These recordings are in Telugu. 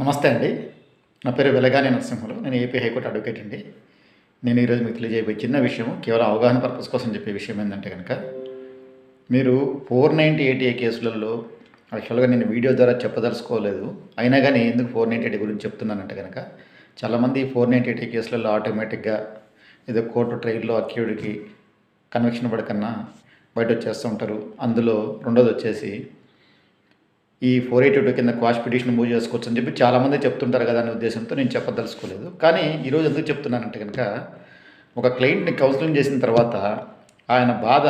నమస్తే అండి. నా పేరు వెలగాని నరసింహులు. నేను ఏపీ హైకోర్టు అడ్వకేట్ అండి. నేను ఈరోజు మీకు తెలియజేయబోయే చిన్న విషయం కేవలం అవగాహన పర్పస్ కోసం చెప్పే విషయం ఏంటంటే కనుక మీరు ఫోర్ నైంటీ ఎయిటీ కేసులలో యాక్చువల్గా నేను వీడియో ద్వారా చెప్పదలుచుకోలేదు. అయినా కానీ ఎందుకు ఫోర్ నైంటీ ఎయిటీ గురించి చెప్తున్నానంటే కనుక చాలామంది ఫోర్ నైంటీ ఎయిటీ కేసులలో ఆటోమేటిక్గా ఏదో కోర్టు ట్రైల్లో అక్యూడికి కన్విక్షన్ పడకన్నా బయట వచ్చేస్తూ ఉంటారు. అందులో రెండోది వచ్చేసి ఈ ఫోర్ ఎయిటీ టూ కింద క్వాష్ పిటిషన్ మూవ్ చేసుకోవచ్చు అని చెప్పి చాలామంది చెప్తుంటారు కదా అనే ఉద్దేశంతో నేను చెప్పదలుచుకోలేదు. కానీ ఈరోజు ఎందుకు చెప్తున్నానంటే కనుక ఒక క్లయింట్ని కౌన్సిలింగ్ చేసిన తర్వాత ఆయన బాధ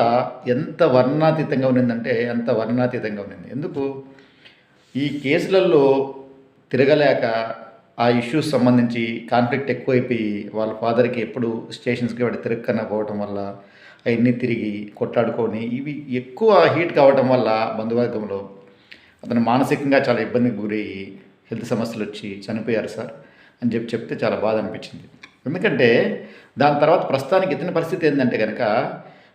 ఎంత వర్ణాతీతంగా ఉన్నిందంటే ఎంత వర్ణాతీతంగా ఉన్నింది. ఎందుకు? ఈ కేసులలో తిరగలేక ఆ ఇష్యూస్ సంబంధించి కాన్ఫ్లిక్ట్ ఎక్కువైపోయి వాళ్ళ ఫాదర్కి ఎప్పుడు స్టేషన్స్కి వాడు తిరగకన్నా పోవటం వల్ల అవన్నీ తిరిగి కొట్లాడుకొని ఇవి ఎక్కువ హీట్ కావటం వల్ల బంధువర్గంలో అతను మానసికంగా చాలా ఇబ్బందికి గురయ్యి హెల్త్ సమస్యలు వచ్చి చనిపోయారు సార్ అని చెప్పి చెప్తే చాలా బాధ అనిపించింది. ఎందుకంటే దాని తర్వాత ప్రస్తుతానికి ఇతని పరిస్థితి ఏంటంటే కనుక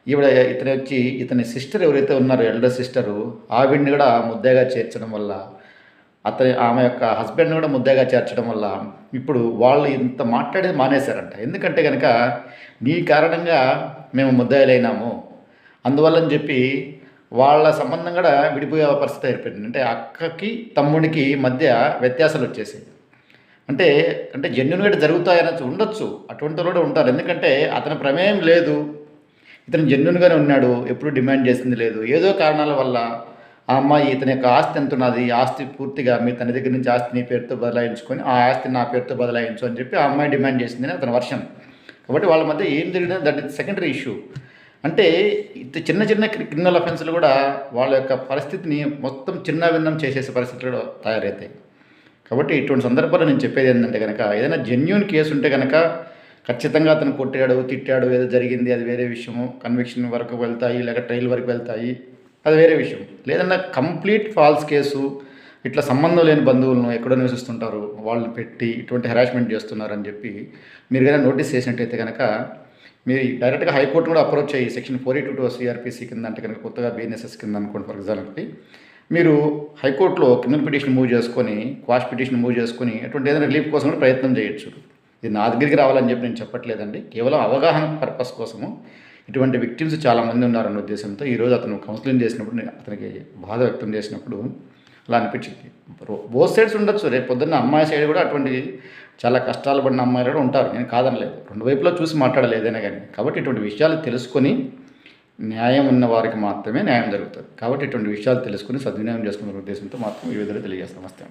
ఈవిడ ఇతను వచ్చి ఇతని సిస్టర్ ఎవరైతే ఉన్నారో ఎల్డర్ సిస్టరు ఆవిడ్ని కూడా ముద్దగా చేర్చడం వల్ల అతని ఆమె యొక్క హస్బెండ్ని కూడా ముద్దగా చేర్చడం వల్ల ఇప్పుడు వాళ్ళు ఇంత మాట్లాడేది మానేశారంట. ఎందుకంటే కనుక నీ కారణంగా మేము ముద్దాయిలైనాము. అందువల్లని చెప్పి వాళ్ళ సంబంధం కూడా విడిపోయే పరిస్థితి ఏర్పడింది. అంటే అక్కకి తమ్ముడికి మధ్య వ్యత్యాసాలు వచ్చేసాయి. అంటే అంటే జెన్యున్గా జరుగుతాయనొచ్చు ఉండొచ్చు. అటువంటి వాళ్ళు కూడా ఉంటారు ఎందుకంటే అతని ప్రమేయం లేదు. ఇతను జెన్యున్గానే ఉన్నాడు. ఎప్పుడు డిమాండ్ చేసింది లేదు. ఏదో కారణాల వల్ల ఆ అమ్మాయి ఇతని యొక్క ఆస్తి ఎంత ఉన్నది ఈ ఆస్తి పూర్తిగా మీ తన దగ్గర నుంచి ఆస్తి నీ పేరుతో బదలాయించుకొని ఆ ఆస్తి నా పేరుతో బదలాయించు అని చెప్పి ఆ అమ్మాయి డిమాండ్ చేసిందని అతని వర్షం. కాబట్టి వాళ్ళ మధ్య ఏం జరిగినా దట్ ఇస్ సెకండరీ ఇష్యూ అంటే ఇంత చిన్న చిన్న క్రిమినల్ అఫెన్స్లు కూడా వాళ్ళ యొక్క పరిస్థితిని మొత్తం చిన్న భిన్నం చేసేసే పరిస్థితులు కూడా తయారవుతాయి కాబట్టి ఇటువంటి సందర్భాల్లో నేను చెప్పేది ఏంటంటే కనుక ఏదైనా జెన్యున్ కేసు ఉంటే కనుక ఖచ్చితంగా అతను కొట్టాడు తిట్టాడు ఏదో జరిగింది అది వేరే విషయము కన్విక్షన్ వరకు వెళ్తాయి లేక ట్రయల్ వరకు వెళ్తాయి అది వేరే విషయం. లేదన్నా కంప్లీట్ ఫాల్స్ కేసు ఇట్లా సంబంధం లేని బంధువులను ఎక్కడో నివసిస్తుంటారు వాళ్ళని పెట్టి ఇటువంటి హెరాస్మెంట్ చేస్తున్నారని చెప్పి మీరు కనుక నోటీస్ చేసినట్టయితే కనుక మీరు డైరెక్ట్గా హైకోర్టు కూడా అప్రోచ్ అయ్యి section four eight two CrPC కింద అంటే కనుక కొత్తగా బిఎన్ఎస్ఎస్ కింద అనుకోండి ఫర్ ఎగ్జాంపుల్కి మీరు హైకోర్టులో క్రిమినల్ పిటిషన్ మూవ్ చేసుకొని క్వాష్ పిటిషన్ మూవ్ చేసుకొని అటువంటి ఏదైనా రిలీఫ్ కోసం కూడా ప్రయత్నం చేయొచ్చు. ఇది నా దగ్గరికి రావాలని చెప్పి నేను చెప్పట్లేదండి. కేవలం అవగాహన పర్పస్ కోసము ఇటువంటి విక్టిమ్స్ చాలామంది ఉన్నారన్న ఉద్దేశంతో ఈరోజు అతను కౌన్సిలింగ్ చేసినప్పుడు నేను అతనికి బాధ వ్యక్తం చేసినప్పుడు అలా అనిపించింది. బోత్ సైడ్స్ ఉండొచ్చు. రేపు పొద్దున్న అమ్మాయి సైడ్ కూడా అటువంటి చాలా కష్టాలు పడిన అమ్మాయిలు కూడా ఉంటారు. నేను కాదనలేదు. రెండు వైపులో చూసి మాట్లాడలేదైనా కానీ. కాబట్టి ఇటువంటి విషయాలు తెలుసుకొని న్యాయం ఉన్న వారికి మాత్రమే న్యాయం జరుగుతుంది. కాబట్టి ఇటువంటి విషయాలు తెలుసుకుని సద్వినియోగం చేసుకున్న ఉద్దేశంతో మాత్రం ఈ విధంగా తెలియజేస్తాం నమస్తే.